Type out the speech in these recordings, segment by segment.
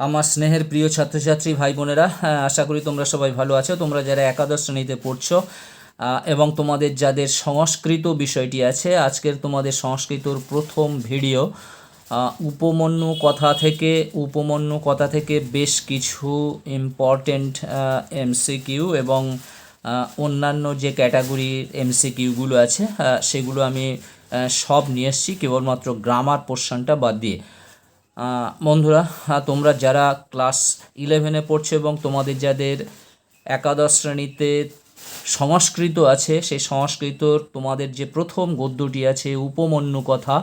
আমার স্নেহের প্রিয় ছাত্রছাত্রী ভাই বোনেরা হ্যাঁ, আশা করি তোমরা সবাই ভালো আছো। তোমরা যারা একাদশ শ্রেণীতে পড়ছো এবং তোমাদের যাদের সংস্কৃত বিষয়টি আছে আজকের তোমাদের সংস্কৃতর প্রথম ভিডিও উপমন্যু কথা থেকে উপমন্যু কথা থেকে বেশ কিছু ইম্পর্টেন্ট এমসিকিউ এবং অন্যান্য যে ক্যাটাগরির এমসিকিউগুলো আছে সেগুলো আমি সব নিয়ে এসেছি কেবলমাত্র গ্রামার পোর্শনটা বাদ দিয়ে। বন্ধুরা তোমরা যারা ক্লাস ইলেভেনে পড়ছো এবং তোমাদের যাদের একাদশ শ্রেণীতে সংস্কৃত আছে, সেই সংস্কৃতর তোমাদের যে প্রথম গদ্যটি আছে, উপমন্যু কথা,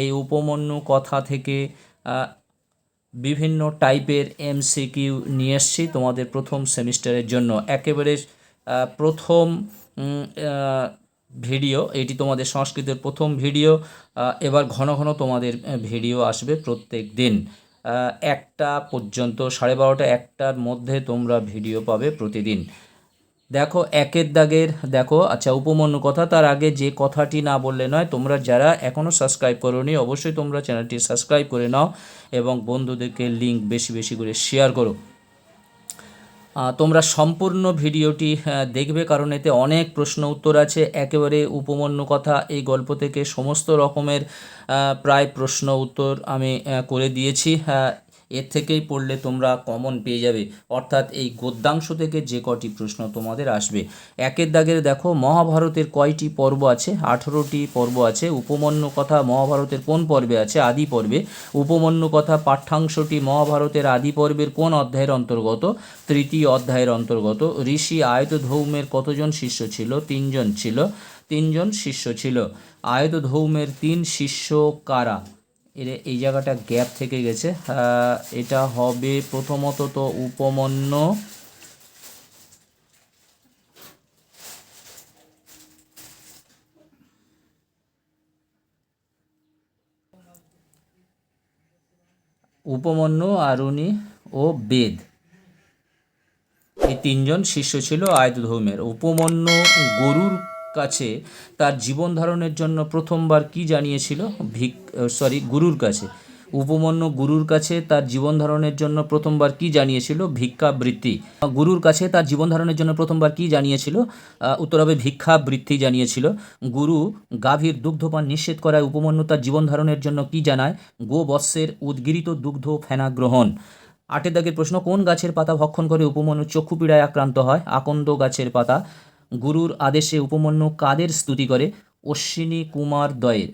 এই উপমন্যু কথা থেকে বিভিন্ন টাইপের এমসিকিউ নিয়ে এসছি তোমাদের প্রথম সেমিস্টারের জন্য। একেবারে প্রথম ভিডিও, এটি তোমাদের সংস্কৃতের প্রথম ভিডিও এবার ঘন ঘন তোমাদের ভিডিও আসবে প্রত্যেক দিন। একটা পর্যন্ত, সাড়ে বারোটা, একটার মধ্যে তোমরা ভিডিও পাবে প্রতিদিন। দেখো, একের দাগের, দেখো আচ্ছা উপমন্যু কথা, তার আগে যে কথাটি না বললে নয়, তোমরা যারা এখনও সাবস্ক্রাইব করোনি, অবশ্যই তোমরা চ্যানেলটি সাবস্ক্রাইব করে নাও এবং বন্ধুদেরকে লিঙ্ক বেশি বেশি করে শেয়ার করো। তোমরা সম্পূর্ণ ভিডিওটি দেখবে কারণ এতে অনেক প্রশ্ন উত্তর আছে। একেবারে উপমন্য কথা, এই গল্প থেকে সমস্ত রকমের প্রায় প্রশ্ন উত্তর আমি করে দিয়েছি। এর থেকেই পড়লে তোমরা কমন পেয়ে যাবে। অর্থাৎ এই গদ্যাংশ থেকে যে কটি প্রশ্ন তোমাদের আসবে। একের দাগের দেখো, মহাভারতের কয়টি পর্ব আছে? আঠেরোটি পর্ব আছে। উপমন্যু কথা মহাভারতের কোন পর্বে আছে? আদি পর্বে। উপমন্যু কথা পাঠ্যাংশটি মহাভারতের আদি পর্বের কোন অধ্যায়ের অন্তর্গত? তৃতীয় অধ্যায়ের অন্তর্গত। ঋষি আয়তধৌমের কতজন শিষ্য ছিল? তিনজন ছিল। তিনজন শিষ্য ছিল। আয়তধৌমের তিন শিষ্য কারা? এর এই জায়গাটা গ্যাপ থেকে গেছে। এটা হবে প্রথমত তো উপমন্য। উপমন্যু আরুণী ও বেদ। এই তিনজন শিষ্য ছিল আয়তধৌমের উপমন্যু গরুর কাছে তার জীবন ধারণের জন্য প্রথমবার কি জানিয়েছিল? ভিক সরি গুরুর কাছে। উপমন্যু গুরুর কাছে তার জীবন ধারণের জন্য প্রথমবার কি জানিয়েছিল? ভিক্ষাবৃত্তি। গুরুর কাছে তার জীবন ধারণের জন্য প্রথমবার কি জানিয়েছিল? উত্তর হবে ভিক্ষাবৃত্তি জানিয়েছিল। গুরু গাভীর দুগ্ধপান নিষেধ করায় উপমন্য তার জীবন ধারণের জন্য কি জানায়? গোবৎসের উদ্গিরিত দুগ্ধ ফেনা গ্রহণ আটের দাগের প্রশ্ন, কোন গাছের পাতা ভক্ষণ করে উপমন্যু চক্ষু পীড়ায় আক্রান্ত হয়? আকন্দ গাছের পাতা। গুরুর আদেশে উপমন্যু কাদের স্তুতি করে? অশ্বিনী কুমার দয়ের।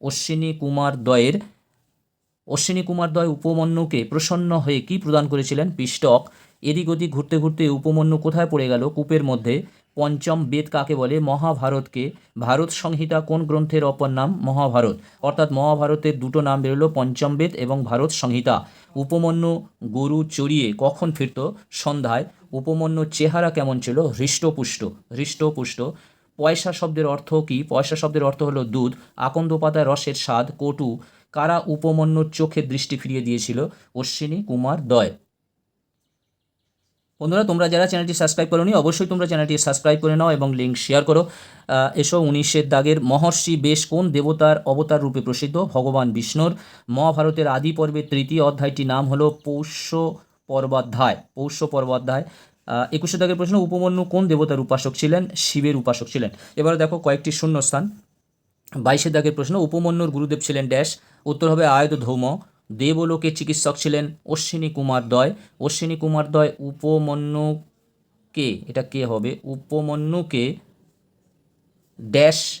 অশ্বিনী কুমার দয়ের। অশ্বিনী কুমার দয় উপমন্যুকে প্রসন্ন হয়ে কি প্রদান করেছিলেন? পিষ্টক। এদিক ওদিক ঘুরতে ঘুরতে উপমন্যু কোথায় পড়ে গেল? কূপের মধ্যে। পঞ্চম বেদ কাকে বলে? মহাভারতকে। ভারত সংহিতা কোন গ্রন্থের অপর নাম? মহাভারত। অর্থাৎ মহাভারতের দুটো নাম বেরোলো, পঞ্চম বেদ এবং ভারত সংহিতা। উপমন্যু গরু চড়িয়ে কখন ফিরত? সন্ধ্যায়। উপমন্যুর চেহারা কেমন ছিল? হৃষ্টপুষ্ট। হৃষ্টপুষ্ট। পয়সা শব্দের অর্থ কি? পয়সা শব্দের অর্থ হলো দুধ। আকন্দ পাতায় রসের স্বাদ, কটু। কারা উপমন্যুর চোখে দৃষ্টি ফিরিয়ে দিয়েছিল? অশ্বিনী কুমার দয়। বন্ধুরা, তোমরা যারা চ্যানেলটি সাবস্ক্রাইব করোনি, অবশ্যই তোমরা চ্যানেলটি সাবস্ক্রাইব করে নাও এবং লিঙ্ক শেয়ার করো। এসো উনিশের দাগের মহর্ষি বেশ কোন দেবতার অবতার রূপে প্রসিদ্ধ? ভগবান বিষ্ণুর। মহাভারতের আদি পর্বের তৃতীয় অধ্যায়টির নাম হলো পৌষ্য পর্বাধ্যায় পৌষ্য পর্বাধ্যায়। একুশে দাগের প্রশ্ন, উপমন্যু কোন দেবতার উপাসক ছিলেন? শিবের উপাসক ছিলেন। এবার দেখো কয়েকটি শূন্যস্থান। বাইশে দাগের প্রশ্ন, উপমন্যুর গুরুদেব ছিলেন ড্যাশ। উত্তর হবে আয়ত ধৌম দেবলোকে চিকিৎসক ছিলেন অশ্বিনী কুমার দয়। অশ্বিনী কুমার দয় উপমন্যুকে, এটা কে হবে? উপমন্যুকে ড্যাশ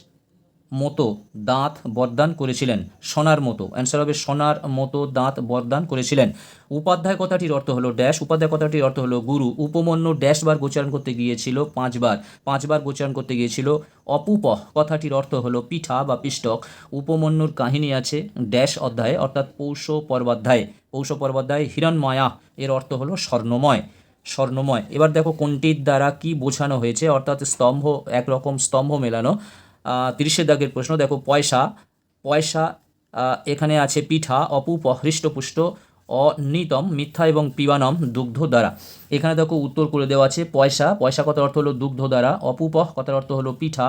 মতো দাঁত বরদান করেছিলেন, সোনার মতো। অ্যান্সার হবে, সোনার মতো দাঁত বরদান করেছিলেন। উপাধ্যায় কথাটির অর্থ হলো ড্যাশ উপাধ্যায় কথাটির অর্থ হলো গুরু। উপমন্য ড্যাশ বার গোচারণ করতে গিয়েছিল পাঁচবার। পাঁচবার গোচারণ করতে গিয়েছিল অপুপহ। কথাটির অর্থ হলো পিঠা বা পিষ্টক। উপমন্যুর কাহিনী আছে ড্যাশ অধ্যায়ে, অর্থাৎ পৌষ পর্বাধ্যায়ে। পৌষ পর্বাধ্যায়, হিরণমায়া। এর অর্থ হলো স্বর্ণময়। স্বর্ণময়। এবার দেখো কোনটির দ্বারা কি বোঝানো হয়েছে? অর্থাৎ স্তম্ভ, একরকম স্তম্ভ মেলানো। তিরিশের দাগের প্রশ্ন, দেখো, পয়সা পয়সা এখানে আছে পিঠা, অপুপ হৃষ্টপুষ্ট অনিতম, মিথ্যা এবং পিবানম, দুগ্ধ দ্বারা। এখানে দেখো উত্তর করে দেওয়া আছে পয়সা পয়সা কথার অর্থ হলো দুগ্ধ দ্বারা অপুপহ কথার অর্থ হলো পিঠা,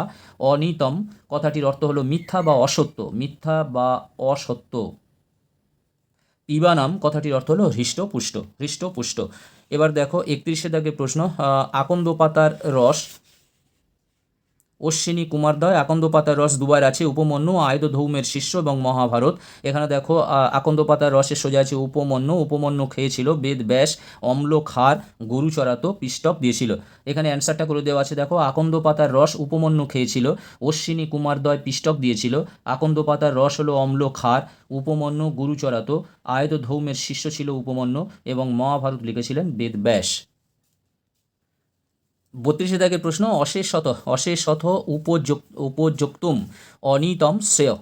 অনিতম কথাটির অর্থ হলো মিথ্যা বা অসত্য, মিথ্যা বা অসত্য। পিবানাম কথাটির অর্থ হলো হৃষ্টপুষ্ট হৃষ্টপুষ্ট। এবার দেখো একত্রিশে দাগে প্রশ্ন আকন্দ পাতার রস অশ্বিনী কুমারদয় আকন্দ পাতার রস দুবার আছে উপমন্যু, আয়ত ধৌমের শিষ্য এবং মহাভারত। এখানে দেখো আকন্দ পাতার রসের সোজা আছে উপমন্যু উপমন্যু খেয়েছিল, বেদ, ব্যাস, অম্ল খার গরু চড়াতো পিষ্টক দিয়েছিল। এখানে অ্যান্সারটা করে দেওয়া আছে, দেখো, আকন্দ পাতার রস উপমন্যু খেয়েছিল, অশ্বিনী কুমারদয় পিষ্টক দিয়েছিল, আকন্দ পাতার রস হলো অম্ল খার উপমন্যু, গুরু চড়াতো, আয়ত ধৌমের শিষ্য ছিল উপমন্য এবং মহাভারত লিখেছিলেন বেদ, ব্যাস। বত্রিশে দাগের প্রশ্ন অশেষ শত অশেষ শত উপযোগ উপযোক্তুম, অনিতম শ্রেয়।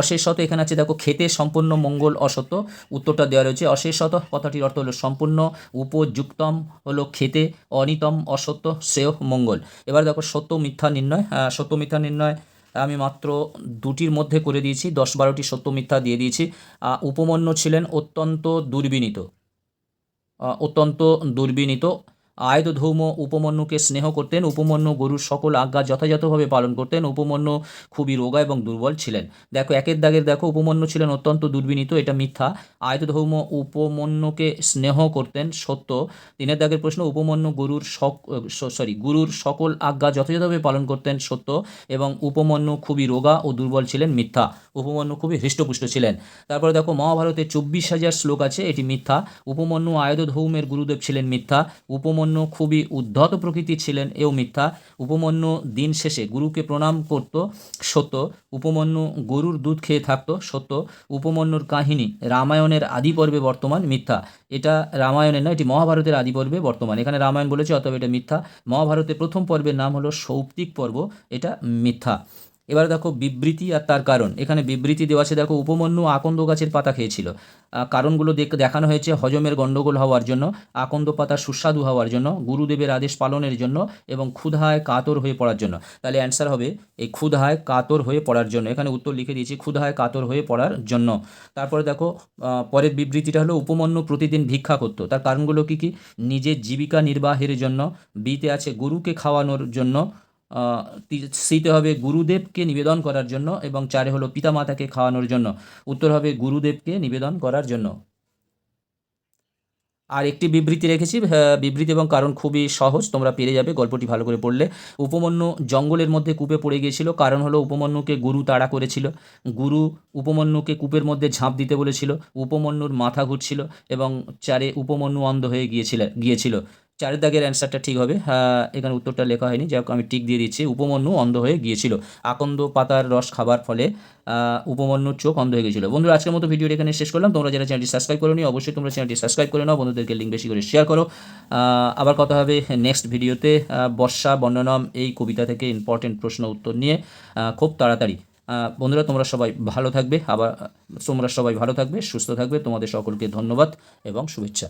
অশেষ শত এখানে আছে, দেখো, খেতে সম্পূর্ণ মঙ্গল, অসত্য। উত্তরটা দেওয়া রয়েছে অশেষ শত কথাটির অর্থ হলো সম্পূর্ণ, উপযুক্তম হলো খেতে, অনিতম, অসত্য, শ্রেয়, মঙ্গল। এবার দেখো, সত্য, মিথ্যা, নির্ণয়। সত্য, মিথ্যা, নির্ণয় আমি মাত্র দুটির মধ্যে করে দিয়েছি, দশ বারোটি সত্য, মিথ্যা দিয়ে দিয়েছি। উপমন্য ছিলেন অত্যন্ত দুর্বিনীত। অত্যন্ত দুর্বিনীত। আয়ত ধৌম উপমন্যুকে স্নেহ করতেন। উপমন্যু গরুর সকল আজ্ঞা যথাযথভাবে পালন করতেন। উপমন্যু খুবই রোগা এবং দুর্বল ছিলেন। দেখো, একের দাগের দেখো, উপমন্যু ছিলেন অত্যন্ত দুর্বিনীত, এটা মিথ্যা। আয়ত ধৌম উপমন্যুকে স্নেহ করতেন, সত্য। তিনের দাগের প্রশ্ন, উপমন্যু গরুর সক সরি, গুরুর সকল আজ্ঞা যথাযথভাবে পালন করতেন, সত্য, এবং উপমন্যু খুবই রোগা ও দুর্বল ছিলেন, মিথ্যা। উপমন্যু খুবই হৃষ্টপুষ্ট ছিলেন। তারপরে দেখো, মহাভারতে চব্বিশ হাজার শ্লোক আছে, এটি মিথ্যা। উপমন্যু আয়ত ধৌমের গুরুদেব ছিলেন মিথ্যা। উপমন্যু খুবই উদ্ধত প্রকৃতির ছিলেন এও মিথ্যা। উপমন্যু দিন শেষে গুরুকে প্রণাম করত, সত্য। উপমন্যু গরুর দুধ খেয়ে থাকতো, সত্য। উপমন্যুর কাহিনী রামায়ণের আদি পর্বে বর্তমান মিথ্যা। এটা রামায়ণের নয় এটি মহাভারতের আদি পর্বে বর্তমান। এখানে রামায়ণ বলেছে, অতএব এটা মিথ্যা। মহাভারতের প্রথম পর্বের নাম হলো সৌপ্তিক পর্ব, এটা মিথ্যা। এবার দেখো বিবৃতি আর তার কারণ। এখানে বিবৃতি দেওয়া আছে, দেখো, উপমন্যু আকন্দ গাছের পাতা খেয়েছিল। কারণগুলো দেখ- দেখানো হয়েছে হজমের গণ্ডগোল হওয়ার জন্য, আকন্দ পাতা সুস্বাদু হওয়ার জন্য, গুরুদেবের আদেশ পালনের জন্য এবং ক্ষুধায় কাতর হয়ে পড়ার জন্য। তাহলে অ্যান্সার হবে এই ক্ষুধায় কাতর হয়ে পড়ার জন্য। এখানে উত্তর লিখে দিয়েছি, ক্ষুধায় কাতর হয়ে পড়ার জন্য। তারপরে দেখো পরের বিবৃতিটা হলো, উপমন্যু প্রতিদিন ভিক্ষা করতো। তার কারণগুলো কি কি? নিজের জীবিকা নির্বাহের জন্য, বিতে আছে গুরুকে খাওয়ানোর জন্য সিতে হবে গুরুদেবকে নিবেদন করার জন্য এবং চারে হলো পিতামাতাকে খাওয়ানোর জন্য। উত্তর হবে গুরুদেবকে নিবেদন করার জন্য। আর একটি বিবৃতি রেখেছি বিবৃতি এবং কারণ খুবই সহজ, তোমরা পেরে যাবে গল্পটি ভালো করে পড়লে। উপমন্যু জঙ্গলের মধ্যে কূপে পড়ে গিয়েছিল, কারণ হলো উপমন্যুকে গুরু তাড়া করেছিল। গুরু উপমন্যুকে কূপের মধ্যে ঝাঁপ দিতে বলেছিল, উপমন্যুর মাথা ঘুরছিল এবং চারে উপমন্যু অন্ধ হয়ে গিয়েছিল গিয়েছিল। চারের দাগের অ্যান্সারটা ঠিক হবে। হ্যাঁ, এখানে উত্তরটা লেখা হয়নি। যাই আমি টিক দিয়ে দিচ্ছি উপমন্যু অন্ধ হয়ে গিয়েছিল। আকন্দ পাতার রস খাবার ফলে উপমন্যুর চোখ অন্ধ হয়ে গিয়েছিল। বন্ধুরা আজকের মতো ভিডিওটি এখানে শেষ করলাম। তোমরা যারা চ্যানেলটি সাবস্ক্রাইব করো অবশ্যই তোমরা চ্যানেলটি সাবস্ক্রাইব করে নাও। বন্ধুদেরকে লিঙ্ক বেশি করে শেয়ার করো। আবার কথা হবে নেক্সট ভিডিওতে। বর্ষা বর্ণনম এই কবিতা থেকে ইম্পর্টেন্ট প্রশ্ন উত্তর নিয়ে খুব তাড়াতাড়ি। বন্ধুরা তোমরা সবাই ভালো থাকবে। আবার তোমরা সবাই ভালো থাকবে সুস্থ থাকবে। তোমাদের সকলকে ধন্যবাদ এবং শুভেচ্ছা।